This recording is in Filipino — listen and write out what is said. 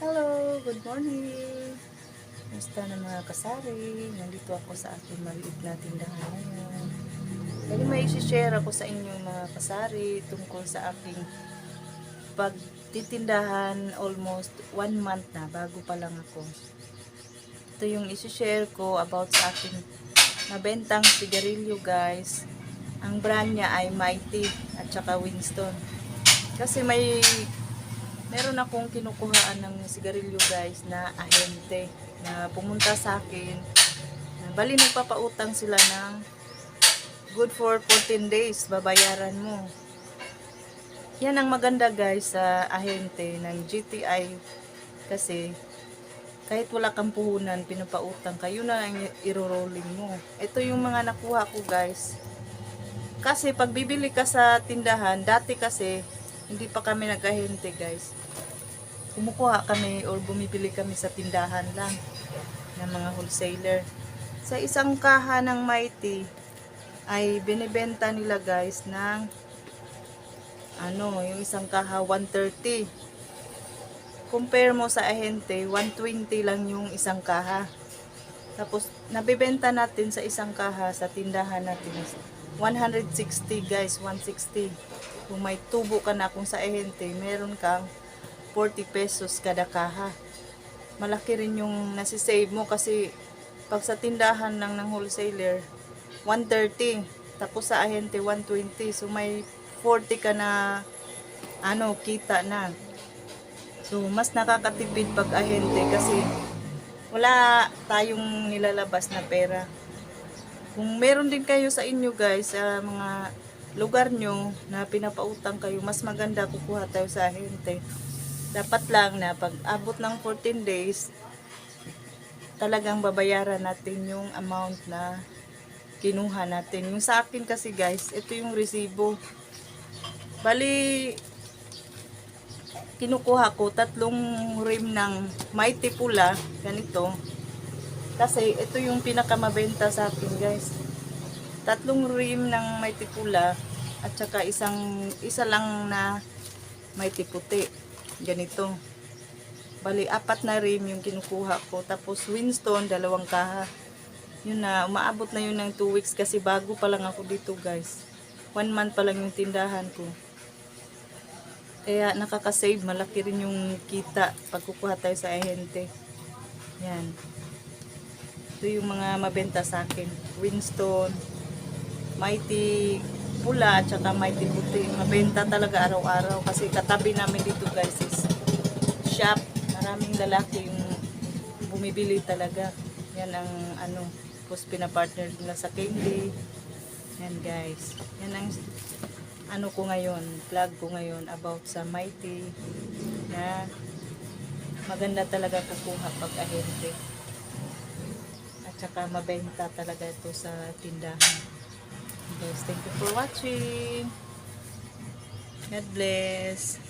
Hello, good morning. Kumusta na mga kasari? Nandito ako sa aking maliit na tindahan ngayon. Dahil may isi-share ako sa inyo mga kasari tungkol sa aking pagtitindahan almost one month na bago pa lang ako. Ito yung isi-share ko about sa aking nabentang sigarilyo guys. Ang brand niya ay Mighty at saka Winston. Kasi may meron akong kinukuhaan ng sigarilyo guys na ahente na pumunta sa akin. Bali nagpapautang sila ng good for 14 days, babayaran mo. Yan ang maganda guys sa ahente ng GTI kasi kahit wala kang puhunan, pinapautang ka, yun na ang iro-rolling mo. Ito yung mga nakuha ko guys. Kasi pag bibili ka sa tindahan, dati kasi hindi pa kami nag-ahente guys kumukuha kami or bumibili kami sa tindahan lang ng mga wholesaler. Sa isang kaha ng Mighty ay binibenta nila guys ng ano, yung isang kaha 130. Compare mo sa ahente, 120 lang yung isang kaha. Tapos nabibenta natin sa isang kaha sa tindahan natin 160 guys, 160. Kung may tubo ka na kung sa ahente, meron kang 40 pesos kada kaha. Malaki rin yung nasisave mo kasi pag sa tindahan lang ng wholesaler, 130. Tapos sa ahente, 120. So may 40 ka na ano, kita na. So mas nakakatipid pag ahente kasi wala tayong nilalabas na pera. Kung meron din kayo sa inyo guys, sa mga lugar nyo na pinapautang kayo, mas maganda kukuha tayo sa ahente dapat lang na pag abot ng 14 days, talagang babayaran natin yung amount na kinuha natin. Yung sa akin kasi guys, ito yung resibo. Bali, kinukuha ko tatlong rim ng mighty pula, ganito. Kasi ito yung pinakamabenta sa akin guys. Tatlong rim ng mighty pula at saka isang isa lang na mighty puti ganito. Bali, apat na rim yung kinukuha ko. Tapos Winston, dalawang kaha. Yun na, umaabot na yun ng 2 weeks kasi bago pa lang ako dito guys. One month pa lang yung tindahan ko. Kaya nakakasave, malaki rin yung kita pag kukuha tayo sa ahente. Yan. Ito yung mga mabenta sa akin. Winston, Mighty pula at mighty puti. Mabenta talaga araw-araw kasi katabi namin dito guys is shop. Maraming lalaki yung bumibili talaga. Yan ang ano, tapos pinapartner nila sa candy. Yan guys. Yan ang ano ko ngayon, vlog ko ngayon about sa mighty na maganda talaga kukuha pag ahente. At saka mabenta talaga ito sa tindahan. Guys, thank you for watching. God bless.